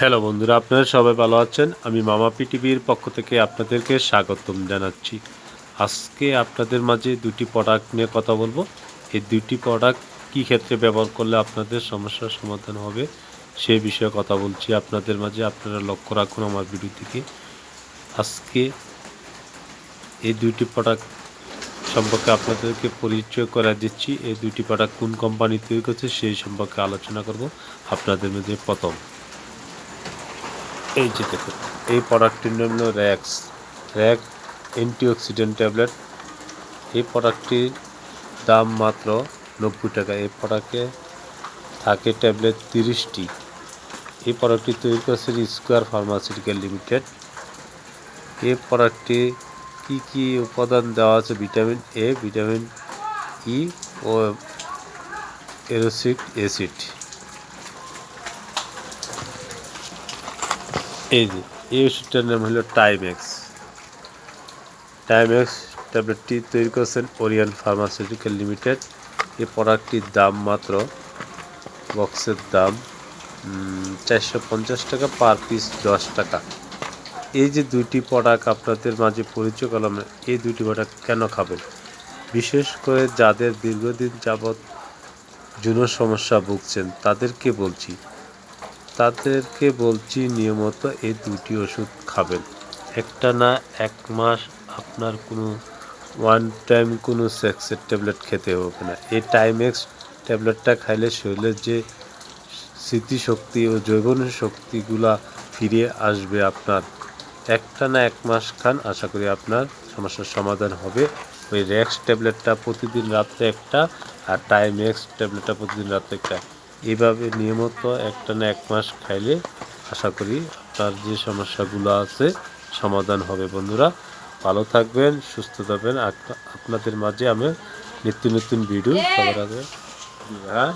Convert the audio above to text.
Hello বন্ধুরা, আপনারা সবাই ভালো আছেন? আমি মামা পিটিভির পক্ষ থেকে আপনাদেরকে স্বাগতম জানাচ্ছি। আজকে আপনাদের মাঝে দুটি প্রোডাক্ট নিয়ে কথা বলব। এই দুটি প্রোডাক্ট কী ক্ষেত্রে ব্যবহার করলে আপনাদের সমস্যার সমাধান হবে, সে বিষয়ে কথা বলছি আপনাদের মাঝে। আপনারা লক্ষ্য রাখুন আমার ভিডিও থেকে। আজকে এই দুইটি প্রোডাক্ট সম্পর্কে আপনাদেরকে পরিচয় করে দিচ্ছি। এই দুইটি প্রোডাক্ট কোন কোম্পানি তৈরি করছে সেই সম্পর্কে আলোচনা করব। আপনাদের মধ্যে প্রথম। এই যে দেখুন, এই প্রোডাক্টটির নাম হলো র্যাক্স র্যাক অ্যান্টিঅক্সিডেন্ট ট্যাবলেট এই প্রোডাক্টটির দাম মাত্র নব্বই টাকা। এই প্রোডাক্টে থাকে ট্যাবলেট তিরিশটি। এই প্রোডাক্টটি তৈরি করেছে স্কোয়ার ফার্মাসিউটিক্যাল লিমিটেড এই প্রোডাক্টটি কী কী উপাদান দেওয়া আছে? ভিটামিন এ ভিটামিন ই ও এরোসিক অ্যাসিড এই যে, এই ওষুধটার নাম হলো টাইমেক্স টাইমেক্স ট্যাবলেটটি তৈরি করেছেন ওরিয়ান ফার্মাসিউটিক্যাল লিমিটেড এই প্রোডাক্টটির দাম মাত্র বক্সের দাম চারশো পঞ্চাশ টাকা পার পিস দশ টাকা। এই যে দুইটি প্রোডাক্ট আপনাদের মাঝে পরিচয় করলাম, এই দুইটি প্রোডাক্ট কেন খাবেন? বিশেষ করে যাদের দীর্ঘদিন যাবৎ যৌন সমস্যা ভুগছেন, তাদেরকে বলছি তাদেরকে বলছি, নিয়মিত এই দুটি ওষুধ খাবেন। একটা না, এক মাস আপনার কোনো ওয়ান টাইম কোনো সেক্সের ট্যাবলেট খেতে হবে না। এই টাইমেক্স ট্যাবলেটটা খাইলে শরীরের যে স্মৃতিশক্তি ও জৈবন শক্তিগুলা ফিরে আসবে আপনার। একটা না, এক মাস খান, আশা করি আপনার সমস্যার সমাধান হবে। ওই র্যাক্স ট্যাবলেটটা প্রতিদিন রাত্রে একটা আর টাইমেক্স ট্যাবলেটটা প্রতিদিন রাত্রে একটা। এইভাবে নিয়মিত একটা না এক মাস খাইলে আশা করি আপনার যে সমস্যাগুলো আছে সমাধান হবে, বন্ধুরা। ভালো থাকবেন, সুস্থ থাকবেন। আপনাদের মাঝে আমি নিত্য নতুন ভিডিও সবার আগে হ্যাঁ